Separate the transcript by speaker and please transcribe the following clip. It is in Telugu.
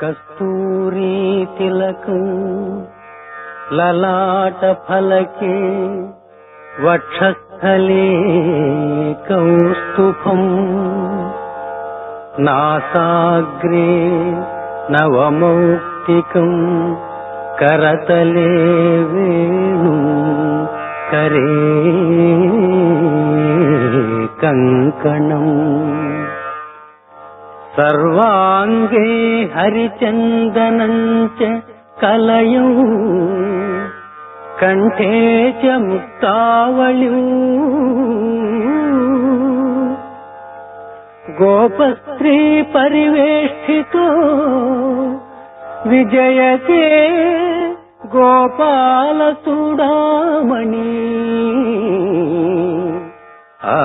Speaker 1: కస్తూరీ తిలకం లలాట ఫలకే వక్షస్థలే కౌస్తుభం. నాసాగ్రే నవమౌక్తికం కరతలే వేణు కరే కంకణం. సర్వాంగే హరిచందనం చ కలయం. కంఠే చ ముక్తావళి. గోపస్త్రీ పరివేష్టితో విజయతే గోపాల చూడామణి ఆ